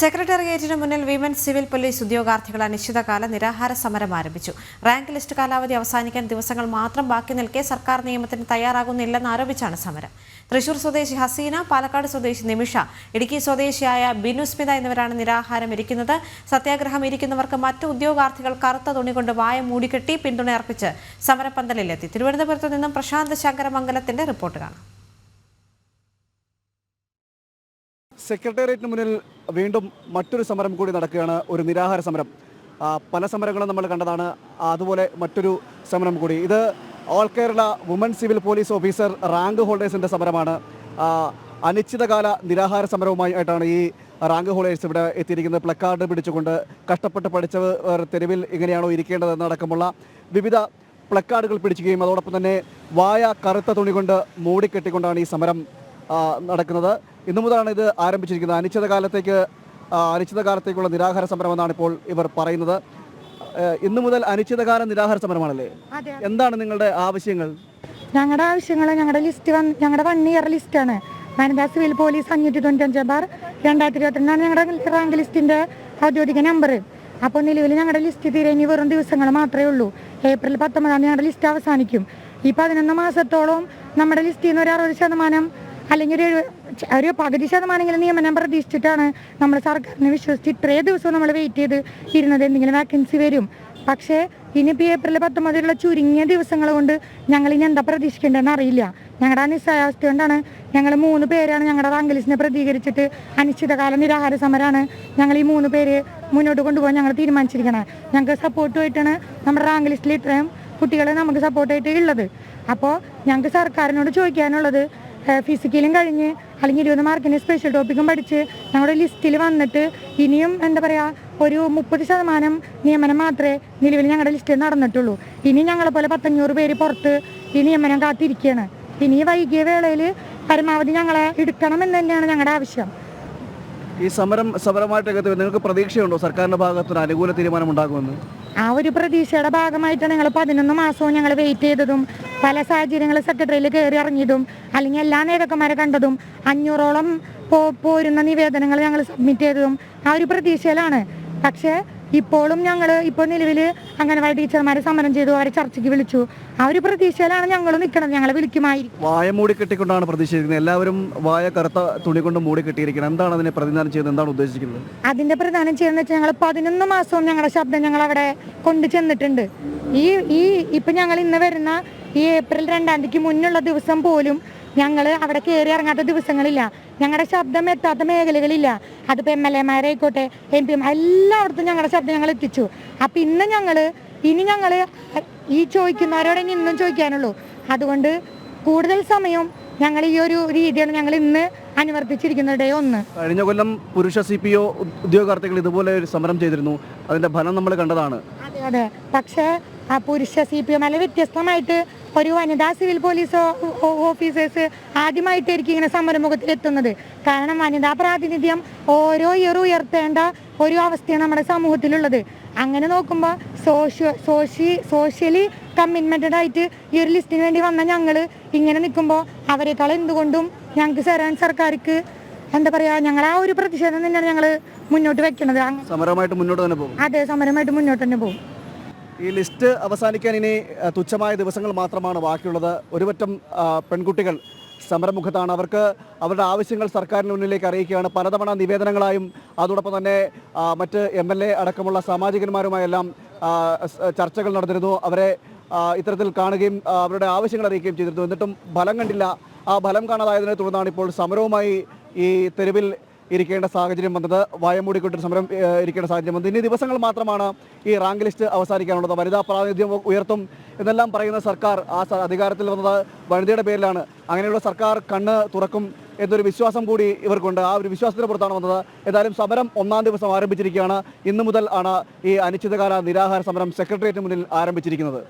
സെക്രട്ടേറിയറ്റിന് മുന്നിൽ women civil police ഉദ്യോഗാർത്ഥികൾ അനിശ്ചിതകാല നിരാഹാര സമരം ആരംഭിച്ചു. റാങ്ക് ലിസ്റ്റ് കാലാവധി അവസാനിക്കാൻ ദിവസങ്ങൾ മാത്രം ബാക്കി നിൽക്കെ സർക്കാർ നിയമത്തിന് തയ്യാറാകുന്നില്ലെന്ന് ആരോപിച്ചാണ് സമരം. തൃശൂർ സ്വദേശി ഹസീന പാലക്കാട് സ്വദേശി നിമിഷ ഇടുക്കി സ്വദേശിയായ ബിനുസ്മിത എന്നിവരാണ് നിരാഹാരം ഇരിക്കുന്നത്. സത്യാഗ്രഹം ഇരിക്കുന്നവർക്ക് മറ്റു ഉദ്യോഗാർത്ഥികൾ കറുത്ത തുണി കൊണ്ട് വായ മൂടിക്കെട്ടി പിന്തുണയർപ്പിച്ച് സമരപ്പന്തലിലെത്തി. തിരുവനന്തപുരത്ത് നിന്നും പ്രശാന്ത് ശങ്കരമംഗലത്തിന്റെ റിപ്പോർട്ട് കാണാം. സെക്രട്ടേറിയറ്റിന് മുന്നിൽ വീണ്ടും മറ്റൊരു സമരം കൂടി നടക്കുകയാണ് ഒരു നിരാഹാര സമരം. പല സമരങ്ങളും നമ്മൾ കണ്ടതാണ് അതുപോലെ മറ്റൊരു സമരം കൂടി. ഇത് all Kerala woman civil police officer rank ഹോൾഡേഴ്സിന്റെ സമരമാണ്. അനിശ്ചിതകാല നിരാഹാര സമരവുമായി ആയിട്ടാണ് ഈ റാങ്ക് ഹോൾഡേഴ്സ് ഇവിടെ എത്തിയിരിക്കുന്നത്. പ്ലക്കാർഡ് പിടിച്ചുകൊണ്ട് കഷ്ടപ്പെട്ട് പഠിച്ചവർ തെരുവിൽ ഇങ്ങനെയാണോ ഇരിക്കേണ്ടതെന്നടക്കമുള്ള വിവിധ പ്ലക്കാർഡുകൾ പിടിക്കുകയും അതോടൊപ്പം തന്നെ വായ കറുത്ത തുണി കൊണ്ട് മൂടിക്കെട്ടിക്കൊണ്ടാണ് ഈ സമരം നടക്കുന്നത്. ഇന്നു മുതലാണ് ഇത് ആരംഭിച്ചിരിക്കുന്നത്. അനിശ്ചിതകാലത്തേക്ക് അനിശ്ചിതകാലത്തേക്കുള്ള നിരാഹാര സമരം എന്നാണ് ഇപ്പോൾ ഇവർ പറയുന്നത്. ഇന്നു മുതൽ അനിശ്ചിതകാല നിരാഹാര സമരമാണല്ലേ? എന്താണ് നിങ്ങളുടെ ആവശ്യങ്ങൾ? ഞങ്ങളുടെ ആവശ്യങ്ങൾ ഞങ്ങളുടെ ലിസ്റ്റ് വന്ന് ഞങ്ങളുടെ വൺ ഇയർ ലിസ്റ്റാണ്. വനിതാ സിവിൽ പോലീസ് അഞ്ഞൂറ്റി തൊണ്ണൂറ്റഞ്ച് ബാർ രണ്ടായിരത്തി ഇരുപത്തിരണ്ടാണ് ഞങ്ങളുടെ റാങ്ക് ലിസ്റ്റിന്റെ ഔദ്യോഗിക നമ്പർ അപ്പോൾ നിലവിൽ ഞങ്ങളുടെ ലിസ്റ്റ് തീരെ ഇനി വെറും ദിവസങ്ങൾ മാത്രമേ ഉള്ളൂ. ഏപ്രിൽ പത്തൊമ്പതാം ഞങ്ങളുടെ ലിസ്റ്റ് അവസാനിക്കും. ഈ പതിനൊന്ന് മാസത്തോളം നമ്മുടെ ലിസ്റ്റിൽ നിന്ന് ഒരു അറുപത് ശതമാനം അല്ലെങ്കിൽ ഒരു ഒരു പകുതി ശതമാനമെങ്കിലും നിയമനം പ്രതീക്ഷിച്ചിട്ടാണ് നമ്മൾ സർക്കാരിനെ വിശ്വസിച്ച് ഇത്രയും ദിവസവും നമ്മൾ വെയിറ്റ് ചെയ്ത് ഇരുന്നത്. എന്തെങ്കിലും വാക്കൻസി വരും. പക്ഷേ ഇനിയിപ്പോൾ ഏപ്രിൽ പത്തൊമ്പതിലുള്ള ചുരുങ്ങിയ ദിവസങ്ങൾ കൊണ്ട് ഞങ്ങൾ ഇനി എന്താ പ്രതീക്ഷിക്കേണ്ടതെന്ന് അറിയില്ല. ഞങ്ങളുടെ ആ നിസ്സായാവസ്ഥ കൊണ്ടാണ് ഞങ്ങൾ മൂന്ന് പേരാണ് ഞങ്ങളുടെ റാങ്ക് പ്രതികരിച്ചിട്ട് അനിശ്ചിതകാല നിരാഹാര സമരമാണ് ഞങ്ങൾ ഈ മൂന്ന് പേര് മുന്നോട്ട് കൊണ്ടുപോകാൻ ഞങ്ങൾ തീരുമാനിച്ചിരിക്കണം. ഞങ്ങൾക്ക് സപ്പോർട്ടുമായിട്ടാണ് നമ്മുടെ റാങ്ക് ലിസ്റ്റിൽ ഇത്രയും കുട്ടികളെ നമുക്ക് സപ്പോർട്ടായിട്ട് ഉള്ളത്. അപ്പോൾ ഞങ്ങൾക്ക് സർക്കാരിനോട് ചോദിക്കാനുള്ളത് ഫിസിക്കലും കഴിഞ്ഞ് അല്ലെങ്കിൽ ഇരുപത് മാർക്കിന് സ്പെഷ്യൽ ടോപ്പിക്കും പഠിച്ച് നമ്മുടെ ലിസ്റ്റിൽ വന്നിട്ട് ഇനിയും എന്താ പറയുക ഒരു മുപ്പത് ശതമാനം നിയമനം മാത്രമേ നിലവിൽ ഞങ്ങളുടെ ലിസ്റ്റിൽ നടന്നിട്ടുള്ളൂ. ഇനി ഞങ്ങളെപ്പോലെ പത്തഞ്ഞൂറ് പേര് പുറത്ത് ഈ നിയമനം കാത്തിരിക്കുകയാണ് ഇനി വൈകിയ വേളയിൽ പരമാവധി ഞങ്ങളെ എടുക്കണമെന്ന് തന്നെയാണ് ഞങ്ങളുടെ ആവശ്യം. ഈ സമരം സമരമായിട്ടൊക്കെ നിങ്ങൾക്ക് പ്രതീക്ഷയുണ്ടോ? സർക്കാരിന്റെ ഭാഗത്തുനിന്ന് അനുകൂല തീരുമാനം ഉണ്ടാകുമെന്ന്? ആ ഒരു പ്രതീക്ഷയുടെ ഭാഗമായിട്ടാണ് ഞങ്ങൾ പതിനൊന്ന് മാസവും ഞങ്ങൾ വെയിറ്റ് ചെയ്തതും. പല സാഹചര്യങ്ങൾ സെക്രട്ടറിയിൽ കയറി ഇറങ്ങിയതും അല്ലെങ്കിൽ എല്ലാ നേതാക്കന്മാരെ കണ്ടതും അഞ്ഞൂറോളം പോ പോരുന്ന നിവേദനങ്ങൾ ഞങ്ങൾ സബ്മിറ്റ് ചെയ്തതും ആ ഒരു പ്രതീക്ഷയിലാണ്. പക്ഷേ ഇപ്പോഴും ഞങ്ങൾ ഇപ്പോൾ നിലവിൽ അംഗനവാടി ടീച്ചർമാരെ സമരം ചെയ്തു അവരെ ചർച്ചയ്ക്ക് വിളിച്ചു. ആ ഒരു പ്രതീക്ഷയിലാണ് ഞങ്ങൾ നിൽക്കുന്നത് ഞങ്ങളെ വിളിക്കുമായിരിക്കും. വായ മൂടി കെട്ടിക്കൊണ്ടാണ് പ്രതീക്ഷിക്കുന്നത് എല്ലാവരും വായ കറുത്ത തുണി കൊണ്ട് മൂടി കെട്ടിയിരിക്കുന്നത് എന്താണ് അതിനെ പ്രതിദാനം ചെയ്യുന്നത്? എന്താണ് ഉദ്ദേശിക്കുന്നത്? അതിന്റെ പ്രധാനം ചെയ്യുന്നത് വെച്ചാൽ ഞങ്ങൾ പതിനൊന്ന് മാസവും ഞങ്ങളുടെ ശബ്ദം ഞങ്ങൾ അവിടെ കൊണ്ടു ചെന്നിട്ടുണ്ട്. ഈ ഈ ഇപ്പൊ ഞങ്ങൾ ഇന്ന് വരുന്ന ഈ ഏപ്രിൽ രണ്ടാം തീയതിക്ക് മുന്നുള്ള ദിവസം പോലും ഞങ്ങൾ അവിടെ കയറി ഇറങ്ങാത്ത ദിവസങ്ങളില്ല. ഞങ്ങളുടെ ശബ്ദം എത്താത്ത മേഖലകളില്ല. അതിപ്പോൾ എം എൽ എമാരായിക്കോട്ടെ എം പി എല്ലായിടത്തും ഞങ്ങളുടെ ശബ്ദം ഞങ്ങൾ എത്തിച്ചു. അപ്പം ഇന്ന് ഞങ്ങൾ ഇനി ഞങ്ങൾ ഈ ചോദിക്കുന്നവരോട് ഇനി ഇന്നും ചോദിക്കാനുള്ളൂ. അതുകൊണ്ട് കൂടുതൽ സമയം ഞങ്ങൾ ഈ ഒരു രീതിയാണ് ഞങ്ങൾ ഇന്ന് അനുവർത്തിച്ചിരിക്കുന്നത്. ഒന്ന്. കഴിഞ്ഞ കൊല്ലം പുരുഷ സി പി ഒ ഉദ്യോഗാർത്ഥികൾ ഇതുപോലെ ഒരു സമരം ചെയ്തിരുന്നു. അതിന്റെ ഫലം നമ്മൾ കണ്ടതാണ്. അതെ അതെ. പക്ഷേ ആ പുരുഷ സി പി എം അല്ല വ്യത്യസ്തമായിട്ട് ഒരു വനിതാ സിവിൽ പോലീസ് ഓഫീസേഴ്സ് ആദ്യമായിട്ടായിരിക്കും ഇങ്ങനെ സമരമുഖത്തിൽ എത്തുന്നത്. കാരണം വനിതാ പ്രാതിനിധ്യം ഓരോ ഇയർ ഉയർത്തേണ്ട ഒരു അവസ്ഥയാണ് നമ്മുടെ സമൂഹത്തിലുള്ളത്. അങ്ങനെ നോക്കുമ്പോൾ സോഷ്യ സോഷ്യ സോഷ്യലി കമ്മിറ്റ്മെന്റഡ് ആയിട്ട് ഈ ഒരു ലിസ്റ്റിന് വേണ്ടി വന്ന ഞങ്ങൾ ഇങ്ങനെ നിൽക്കുമ്പോൾ അവരെക്കാൾ എന്തുകൊണ്ടും ഞങ്ങൾക്ക് സെറാൻ സർക്കാർക്ക് എന്താ പറയാ ഞങ്ങൾ ആ ഒരു പ്രതിഷേധം തന്നെയാണ് ഞങ്ങൾ മുന്നോട്ട് വെക്കുന്നത് സമരമായിട്ട് മുന്നോട്ട് തന്നെ പോകും. അതെ സമരമായിട്ട് മുന്നോട്ട് തന്നെ പോകും. ഈ ലിസ്റ്റ് അവസാനിക്കാൻ ഇനി തുച്ഛമായ ദിവസങ്ങൾ മാത്രമാണ് ബാക്കിയുള്ളത്. ഒരുപറ്റം പെൺകുട്ടികൾ സമരമുഖത്താണ്. അവർക്ക് അവരുടെ ആവശ്യങ്ങൾ സർക്കാരിന് മുന്നിലേക്ക് അറിയിക്കുകയാണ്. പലതവണ നിവേദനങ്ങളായും അതോടൊപ്പം തന്നെ മറ്റ് എം എൽ എ അടക്കമുള്ള സാമാജികന്മാരുമായെല്ലാം ചർച്ചകൾ നടന്നിരുന്നു. അവരെ ഇത്തരത്തിൽ കാണുകയും അവരുടെ ആവശ്യങ്ങൾ അറിയിക്കുകയും ചെയ്തിരുന്നു. എന്നിട്ടും ഫലം കണ്ടില്ല. ആ ഫലം കാണാതായതിനെ തുടർന്നാണ് ഇപ്പോൾ സമരവുമായി ഈ തെരുവിൽ ഇരിക്കേണ്ട സാഹചര്യം വന്നത്. വായമൂടിക്കൊണ്ടൊരു സമരം ഇരിക്കേണ്ട സാഹചര്യം വന്നത്. ഇനി ദിവസങ്ങൾ മാത്രമാണ് ഈ റാങ്ക് ലിസ്റ്റ് അവസാനിക്കാനുള്ളത്. വനിതാ പ്രാതിനിധ്യം ഉയർത്തും എന്നെല്ലാം പറയുന്ന സർക്കാർ ആ അധികാരത്തിൽ വന്നത് വനിതയുടെ പേരിലാണ്. അങ്ങനെയുള്ള സർക്കാർ കണ്ണ് തുറക്കും എന്നൊരു വിശ്വാസം കൂടി ഇവർക്കുണ്ട്. ആ ഒരു വിശ്വാസത്തിന് പുറത്താണ് വന്നത്. ഏതായാലും സമരം ഒന്നാം ദിവസം ആരംഭിച്ചിരിക്കുകയാണ്. ഇന്നു മുതൽ ആണ് ഈ അനിശ്ചിതകാല നിരാഹാര സമരം സെക്രട്ടേറിയറ്റിന് മുന്നിൽ ആരംഭിച്ചിരിക്കുന്നത്.